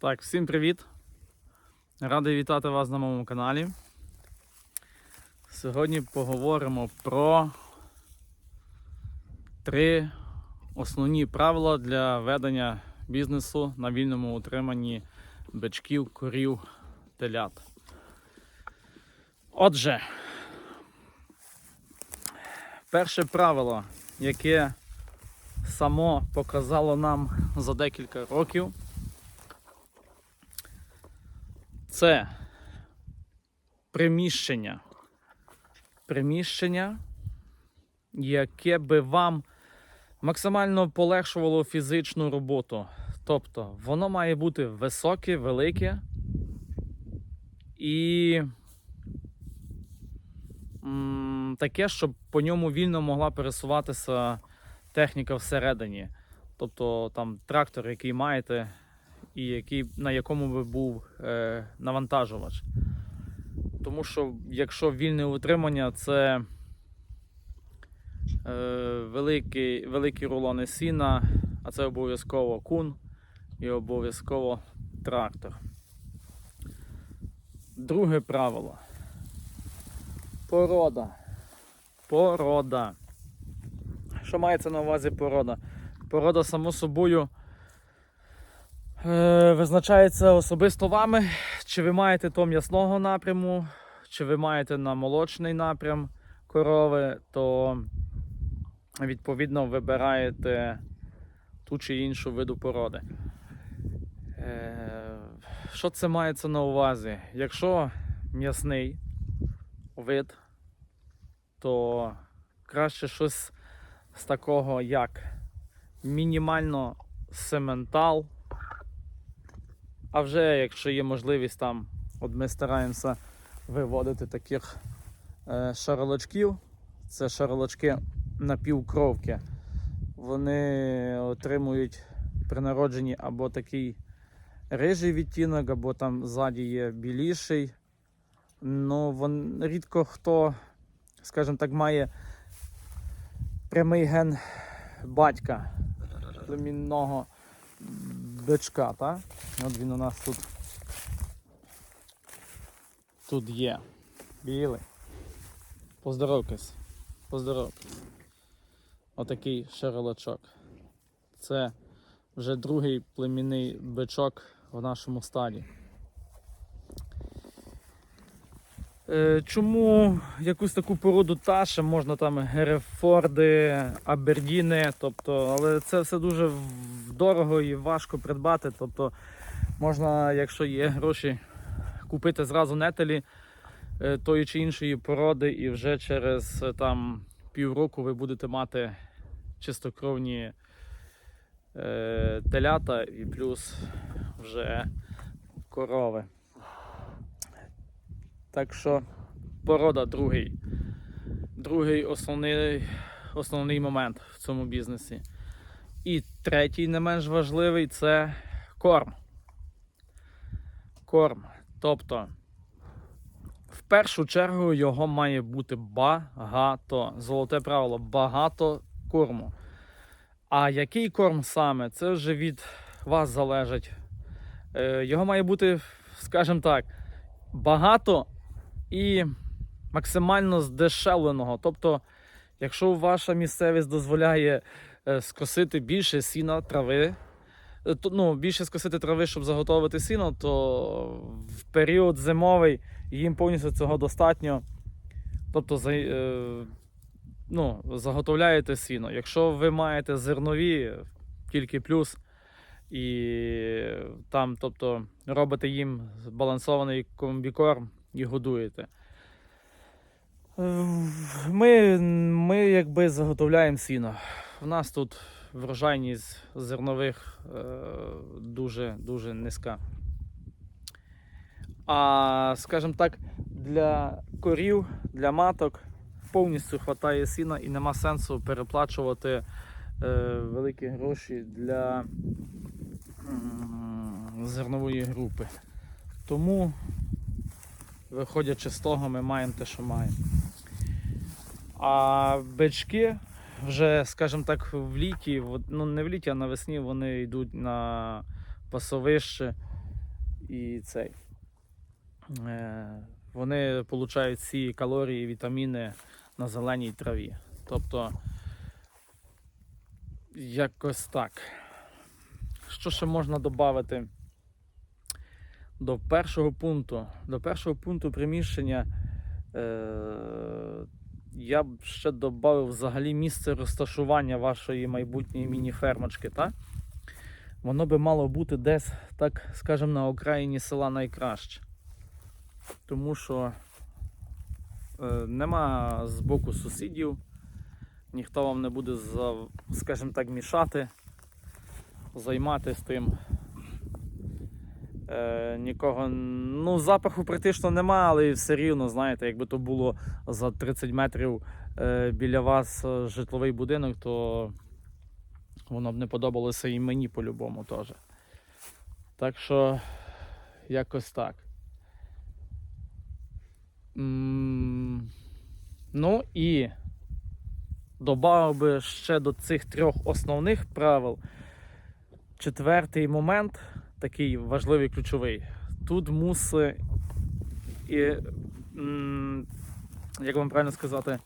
Так, всім привіт! Радий вітати вас на моєму каналі. Сьогодні поговоримо про три основні правила для ведення бізнесу на вільному утриманні бичків, корів, телят. Отже, перше правило, яке само показало нам за декілька років, це приміщення. Приміщення, яке би вам максимально полегшувало фізичну роботу. Тобто воно має бути високе, велике і таке, щоб по ньому вільно могла пересуватися техніка всередині. Тобто там трактор, який маєте, і який, на якому би був е, навантажувач. Тому що якщо вільне утримання, це е, великі, великі рулони сіна, а це обов'язково кун і обов'язково трактор. Друге правило. Порода. Порода. Що мається на увазі порода? Порода, само собою, е, визначається особисто вами, чи ви маєте то м'ясного напряму, чи ви маєте на молочний напрям корови, то відповідно вибираєте ту чи іншу виду породи. Е, Що це мається на увазі? Якщо м'ясний вид, то краще щось з такого як мінімально сементал. А вже якщо є можливість там, от ми стараємося виводити таких е, шаролочків. Це шаролочки напівкровки. Вони отримують при народженні або такий рижий відтінок, або там ззаді є біліший. Ну, вон, рідко хто, скажімо так, має прямий ген батька племінного бичка, так? От він у нас тут, тут є. Білий. Поздоровкись. Поздоровкись. Отакий шерелочок. Це вже другий племінний бичок в нашому стаді. Е, Чому якусь таку породу таше, можна там Герефорди, Абердіни, тобто, але це все дуже дорого і важко придбати. Тобто можна, якщо є гроші, купити зразу нетелі е, тої чи іншої породи, і вже через е, там півроку ви будете мати чистокровні е, телята і плюс вже корови. Так що порода другий. Другий основний, основний момент в цьому бізнесі. І третій, не менш важливий, це корм. Корм. Тобто, в першу чергу його має бути багато. Золоте правило, багато корму. А який корм саме, це вже від вас залежить. Е, Його має бути, скажімо так, багато і максимально здешевленого. Тобто, якщо ваша місцевість дозволяє е, скосити більше сіна, трави, е, ну, більше скосити трави, щоб заготовити сіно, то в період зимовий їм повністю цього достатньо. Тобто, е, ну, заготовляєте сіно. Якщо ви маєте зернові, тільки плюс. І там, тобто, робите їм збалансований комбікорм і годуєте. Е, Ми, ми якби заготовляємо сіно. У нас тут врожайність зернових е, дуже, дуже низька. А, скажімо так, для корів, для маток повністю вистачає сіна і нема сенсу переплачувати е, великі гроші для м, зернової групи. Тому, виходячи з того, ми маємо те, що маємо. А бички вже, скажімо так, в літі, ну не в літі, а навесні вони йдуть на пасовище і цей. Е, вони получають ці калорії, вітаміни на зеленій траві. Тобто, якось так. Що ще можна додати до першого пункту? До першого пункту приміщення е, я б ще додав взагалі місце розташування вашої майбутньої міні-фермочки. Та? Воно би мало бути десь, так скажемо, на окраїні села найкраще. Тому що е, нема з боку сусідів, ніхто вам не буде, за, скажімо так, мішати, займатися тим. Е, нікого, ну, запаху практично нема, але все рівно, знаєте, якби то було за 30 метрів е, біля вас е, житловий будинок, то воно б не подобалося і мені по-любому теж. Так що, якось так. М, Ну і додав би ще до цих трьох основних правил. Четвертий момент, такий важливий ключовий. Тут мусить, і, як вам правильно сказати,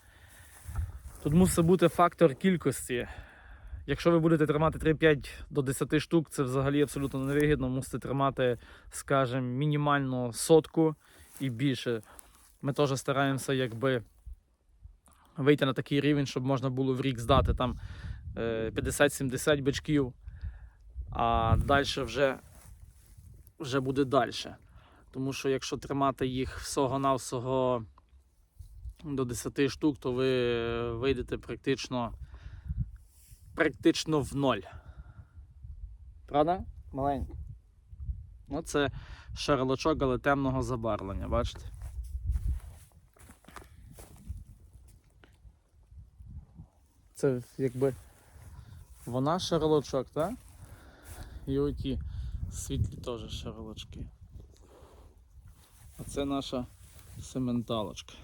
тут мусить бути фактор кількості. Якщо ви будете тримати 3-5 до 10 штук, це взагалі абсолютно невигідно. Мусите тримати, скажімо, мінімально сотку і більше. Ми теж стараємося якби вийти на такий рівень, щоб можна було в рік здати там е, 50-70 бичків, а далі вже, вже буде далі. Тому що якщо тримати їх всього-навсього до 10 штук, то ви вийдете практично, практично в ноль. Правда? Маленький. Ну, це шарлочок, але темного забарвлення, бачите? Це якби вона шарлочок, так? І оті світлі теж шарлочки. А це наша сементалочка.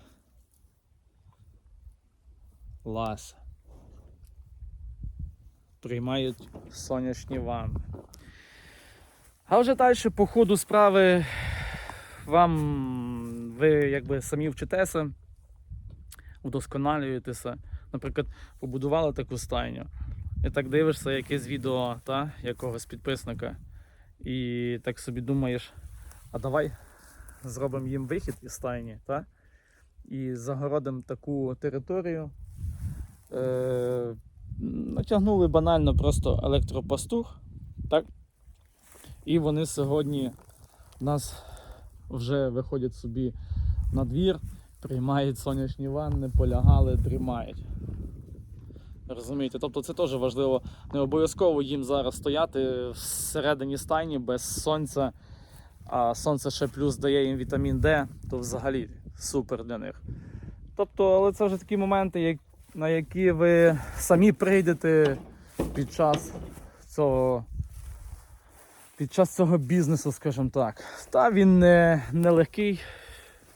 Лася. Приймають сонячні ванни. А вже далі по ходу справи вам ви якби самі вчитеся, удосконалюєтеся. Наприклад, побудували таку стайню. І так дивишся якесь відео та, якогось підписника. І так собі думаєш, а давай зробимо їм вихід із стайні, та? і загородимо таку територію. Е, натягнули банально просто електропастух. Так? І вони сьогодні в нас вже виходять собі на двір, приймають сонячні ванни, полягали, дрімають. Розумієте? Тобто це теж важливо. Не обов'язково їм зараз стояти всередині стайні без сонця, а сонце ще плюс дає їм вітамін Д, то взагалі супер для них. Тобто, але це вже такі моменти, на які ви самі прийдете під час цього. Під час цього бізнесу, скажімо так. Та він не, не легкий,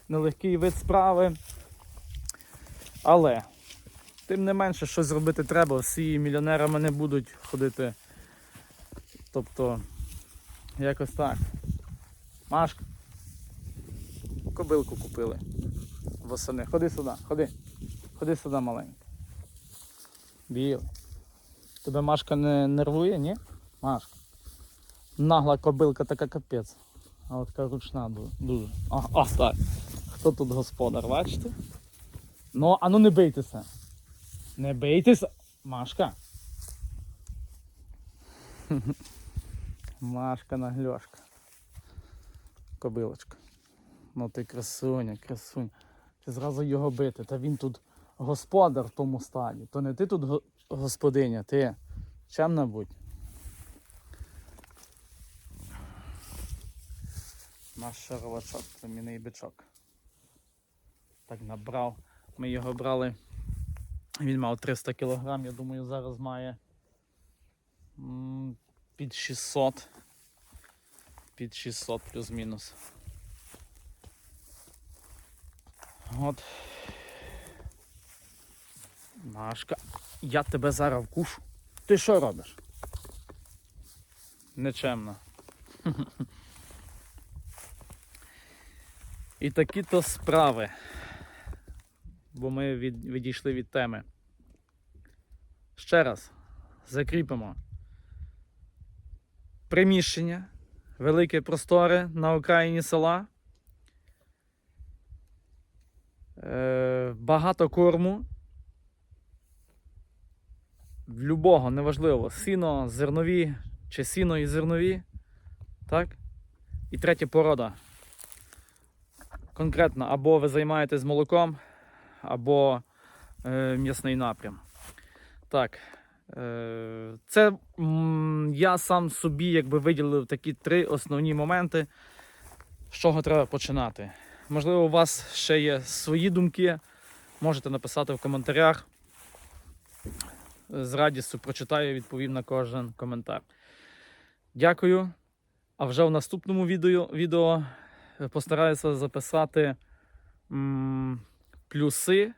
нелегкий вид справи. Але тим не менше, щось зробити треба. Всі мільйонерами не будуть ходити. Тобто, якось так. Машка. Кобилку купили. Восени. Ходи сюди, ходи. Ходи сюди маленька. Білий. Тебе Машка не нервує, ні? Машка. Нагла кобилка така капець. А от така ручна дуже. А, а, так. Хто тут господар, бачите? Ну, а ну не бийтеся. Не бийтеся. Машка. Машка нагльошка. Кобилочка. Ну ти красуня, красуня. Ти зразу його бити. Та він тут господар в тому стаді. То не ти тут господиня, ти чемна будь. Наш шаровачок, племінний бичок. Так набрав. Ми його брали. Він мав 300 кг, я думаю, зараз має під 600. Під 600 плюс-мінус. От. Машка, я тебе зараз вкушу. Ти що робиш? Нечемно. І такі то справи. Бо ми від, відійшли від теми. Ще раз закріпимо. Приміщення, великі простори на окраїні села. Е, багато корму. Любого, неважливо, сіно, зернові чи сіно і зернові. Так? І третя порода. Конкретно, або ви займаєтесь молоком, або е, м'ясний напрям. Так. Е, це я сам собі якби виділив такі три основні моменти, з чого треба починати. Можливо, у вас ще є свої думки. Можете написати в коментарях. З радістю прочитаю відповім на кожен коментар. Дякую. А вже в наступному відео, відео постараюся записати плюси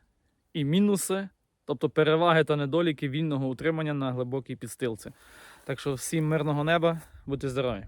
і мінуси, тобто переваги та недоліки вільного утримання на глибокій підстилці. Так що всім мирного неба, будьте здорові!